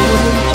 आज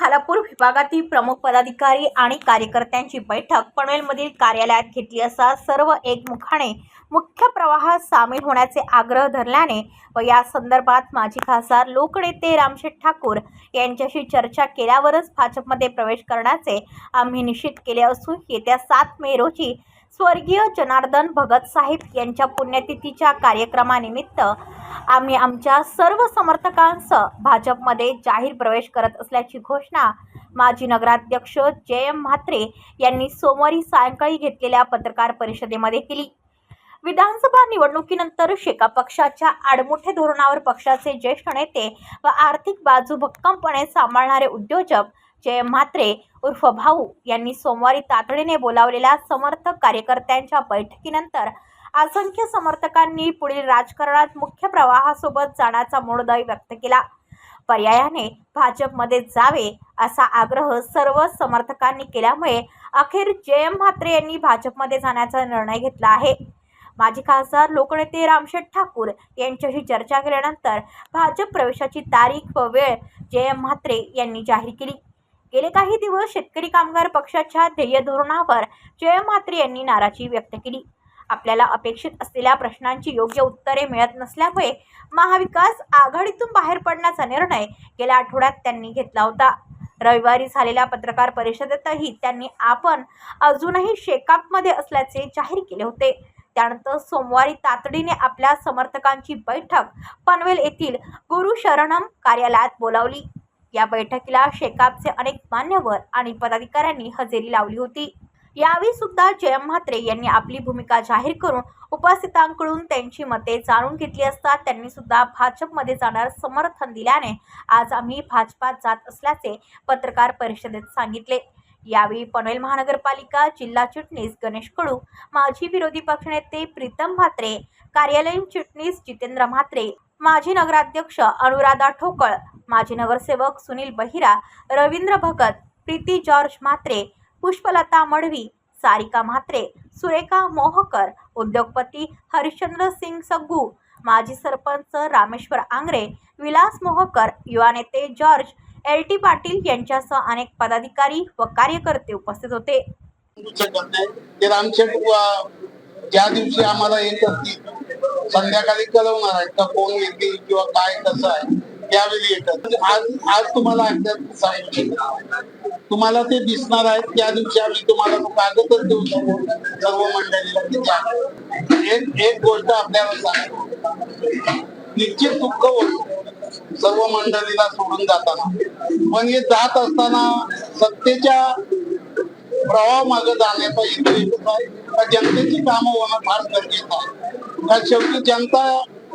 खालापूर विभागातील प्रमुख पदाधिकारी आणि कार्यकर्त्यांची बैठक पनवेलमधील कार्यालयात घेतली असता सर्व एकमुखाने मुख्य प्रवाहात सामील होण्याचे आग्रह धरल्याने व या संदर्भात माजी खासदार लोकनेते रामशेठ ठाकूर यांच्याशी चर्चा केल्यावरच भाजपमध्ये प्रवेश करण्याचे आम्ही निश्चित केले असून येत्या सात मे रोजी स्वर्गीय जनार्दन भगत साहेब यांच्या पुण्यतिथीच्या कार्यक्रमानिमित्त आम्ही आमच्या सर्व समर्थकांसह भाजपमध्ये जाहीर प्रवेश करत असल्याची घोषणा माजी नगराध्यक्ष जे एम म्हात्रे यांनी सोमवारी सायंकाळी घेतलेल्या पत्रकार परिषदेमध्ये केली. विधानसभा निवडणुकीनंतर शेका पक्षाच्या आडमुठे धोरणावर पक्षाचे ज्येष्ठ नेते व आर्थिक बाजू भक्कमपणे सांभाळणारे उद्योजक जय म्हात्रे उर्फ भाऊ यांनी सोमवारी तातडीने बोलावलेल्या समर्थक कार्यकर्त्यांच्या बैठकीनंतर असंख्य समर्थकांनी पुढील राजकारणात मुख्य प्रवाहासोबत जाण्याचा मूळदय व्यक्त केला. पर्यायाने भाजपमध्ये जावे असा आग्रह सर्व समर्थकांनी केल्यामुळे अखेर जयम म्हात्रे यांनी भाजपमध्ये जाण्याचा निर्णय घेतला आहे. माजी खासदार लोकनेते रामशेठ ठाकूर यांच्याशी चर्चा केल्यानंतर भाजप प्रवेशाची तारीख व वेळ जयम म्हात्रे यांनी जाहीर केली. गेले काही दिवस शेतकरी कामगार पक्षाच्या ध्येय धोरणावर जयमात्रे यांनी नाराजी व्यक्त केली. आपल्याला अपेक्षित असलेल्या प्रश्नांची योग्य उत्तरे मिळत नसल्यामुळे महाविकास आघाडीतून बाहेर पडण्याचा निर्णय गेल्या आठवड्यात त्यांनी घेतला होता. रविवारी झालेल्या पत्रकार परिषदेतही त्यांनी आपण अजूनही शेकापमध्ये असल्याचे जाहीर केले होते. त्यानंतर सोमवारी तातडीने आपल्या समर्थकांची बैठक पनवेल येथील गुरु शरणम कार्यालयात बोलावली. या बैठकीला शेकापचे अनेक मान्यवर आणि पदाधिकाऱ्यांनी हजेरी लावली होती. यावेळी सुद्धा जयम म्हात्रे यांनी आपली भूमिका जाहीर करून उपस्थितांकडून त्यांची मते जाणून घेतली असता त्यांनी सुद्धा भाजपमध्ये जाणार समर्थन दिल्याने आज आम्ही भाजपात जात असल्याचे पत्रकार परिषदेत सांगितले. यावेळी पनवेल महानगरपालिका जिल्हा चिटणीस गणेश कडू माजी विरोधी पक्षनेते प्रीतम म्हात्रे कार्यालयीन चिटणीस जितेंद्र म्हात्रे माजी नगराध्यक्ष अनुराधा ठोकळ माजी नगरसेवक सुनील बहिरा रवींद्र भगत प्रीती जॉर्ज म्हात्रे पुष्पलता मडवी सारिका म्हात्रे सुरेखा मोहकर उद्योगपती हरिश्चंद्र सिंग सग्गू माजी सरपंच रामेश्वर आंग्रे विलास मोहकर युवा नेते जॉर्ज एल टी पाटील यांच्यासह अनेक पदाधिकारी व कार्यकर्ते उपस्थित होते. ज्या दिवशी आम्हाला येत असतील संध्याकाळी कळवणार आहेत का कोण येतील किंवा काय कसं आहे? त्यावेळी येतात. म्हणजे आज आज तुम्हाला सांगितलं तुम्हाला ते दिसणार आहेत त्या दिवशी आम्ही तुम्हाला कागदच देऊ शकतो सर्व मंडळीला एक एक गोष्ट आपल्याला सांगतो. निश्चित दुःख होत. सर्व मंडळीला सोडून जाताना. पण हे जात असताना सत्तेच्या प्रवाह मागे जाण्याचा हेतू आहे जनतेची कामं होणं फार गरजेचं आहे. शेवटी जनता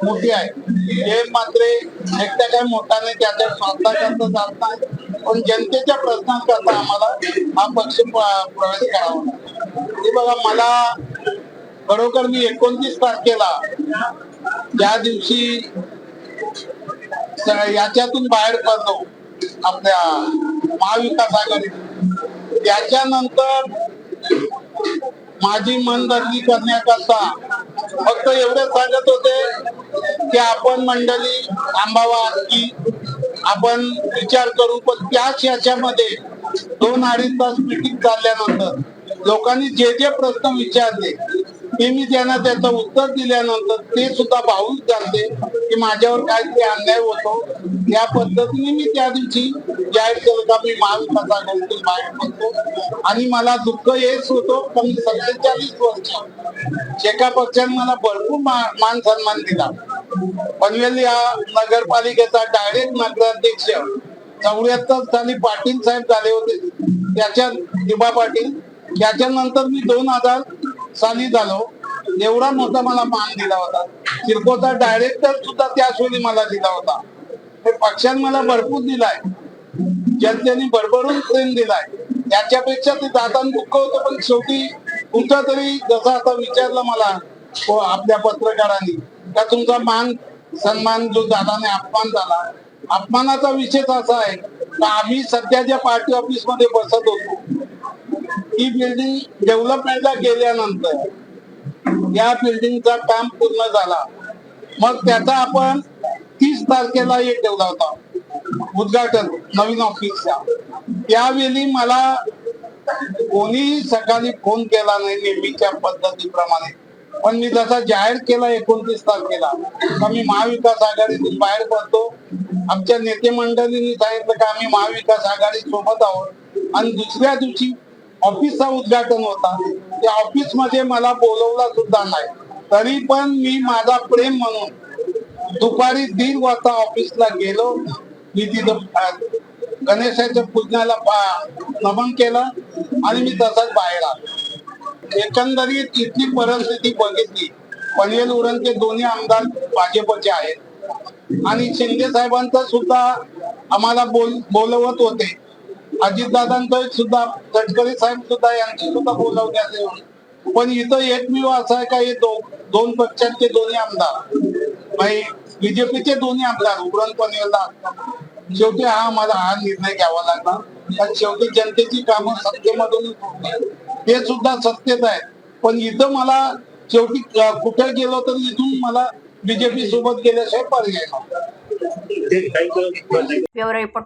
मोठी आहे. हे मात्र एकट्या काही मोठा नाही त्याच्या स्वार्थाकरता जात नाही पण जनतेच्या प्रश्नांकरता आम्हाला हा पक्ष प्रवेश करावा हे बघा मला खरोखर मी एकोणतीस तारखेला ज्या दिवशी याच्यातून बाहेर पडलो आपल्या महाविकास आघाडी. त्याच्यानंतर माझी मनधरणी करण्याकरता फक्त एवढे सांगत होते की आपण मंडळी थांबावा की आपण विचार करू पण त्याच याच्यामध्ये दोन अडीच तास मिटिंग चालल्यानंतर लोकांनी जे जे प्रश्न विचारले ते मी त्यांना त्याचं उत्तर दिल्यानंतर ते सुद्धा भाऊच झाले की माझ्यावर काहीतरी अन्याय होतो त्या पद्धतीने मी त्या दिवशी जाहीर केलं का मी महाविकास आघाडीतून बाहेर पडतो. आणि मला दुःख हेच होतो पण सत्तेचाळीस वर्ष एका पक्षाने मला भरपूर मान सन्मान दिला. पनवेल या नगरपालिकेचा डायरेक्ट नगराध्यक्ष चौऱ्याहत्तर साली पाटील साहेब झाले होते. त्याच्या दिबा पाटील त्याच्यानंतर मी दोन हजार साली झालो. एवढा मोठा मला मान दिला होता. किरकोचा डायरेक्टर सुद्धा त्याच मला दिला होता. हे पक्षाने मला भरपूर दिलाय. जनतेने भरभरून प्रेम दिलाय. त्याच्यापेक्षा ते दातान दुःख होतं पण शेवटी कुठं तरी जसा आता विचारलं मला हो, आपल्या पत्रकारांनी का तुमचा मान सन्मान जो दादाने अपमान झाला अपमानाचा विषयच असा आहे का आम्ही सध्या ज्या पार्टी ऑफिसमध्ये बसत होतो ही बिल्डिंग डेव्हलपमेंटला गेल्यानंतर या बिल्डिंगचा काम पूर्ण झाला. मग त्याचा आपण तीस तारखेला एक ठेवला होता उद्घाटन नवीन ऑफिसचा त्यावेळी मला कोणी सकाळी फोन केला नाही नेहमीच्या पद्धतीप्रमाणे. पण मी जसा जाहीर केला एकोणतीस तारखेला तर मी महाविकास आघाडीतून बाहेर पडतो. आमच्या नेते मंडळींनी सांगितलं का आम्ही महाविकास आघाडी सोबत आहोत. आणि दुसऱ्या दिवशी ऑफिसचा उद्घाटन होता. त्या ऑफिसमध्ये मला बोलवला सुद्धा नाही. तरी पण मी माझा प्रेम म्हणून दुपारी दीड वाजता ऑफिसला गेलो. मी तिथं गणेशाच्या पूजनाला नमन केलं आणि मी तसाच बाहेर आलो. एकंदरीत इथली परिस्थिती बघितली. पनवेल उरणचे दोन्ही आमदार भाजपचे आहेत. आणि शिंदे साहेबांचा सुद्धा आम्हाला बोल बोलवत होते. अजितदादांचं सुद्धा गडकरी साहेब सुद्धा यांची सुद्धा बोलवण्यात येऊन पण इथं एकमेव असं आहे का हे दो, दोन पक्षांचे दोन्ही आमदार? बीजेपीचे दोन्ही आमदार उरण पनवेलला शेवटी हा आम्हाला हा निर्णय घ्यावा लागला कारण शेवटी जनतेची कामं सत्तेमधून हे सुद्धा सत्तेत आहे. पण इथं मला शेवटी कुठे गेलो तर इथून मला बीजेपी सोबत गेल्याशिवाय पर्याय नव्हता. Bureau report